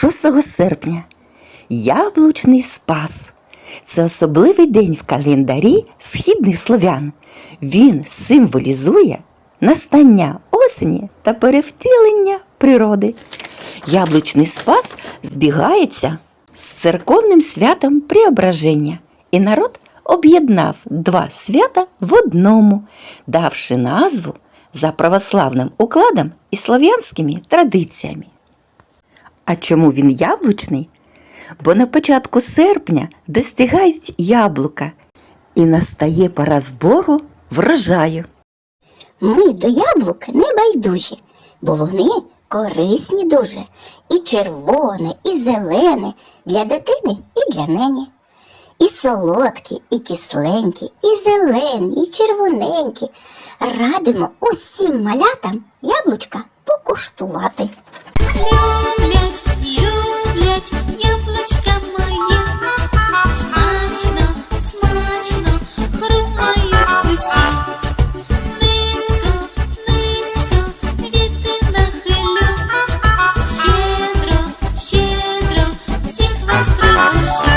6 серпня. Яблучний спас. Це особливий день в календарі східних слов'ян. Він символізує настання осені та перевтілення природи. Яблучний спас збігається з церковним святом Преображення, і народ об'єднав два свята в одному, давши назву за православним укладом і слов'янськими традиціями. А чому він яблучний? Бо на початку серпня достигають яблука і настає пора збору врожаю. Ми до яблук не байдужі, бо вони корисні дуже. І червоне, і зелене для дитини і для нені. І солодкі, і кисленькі, і зелені, і червоненькі. Радимо усім малятам яблучка покуштувати. Люблю I'm sorry.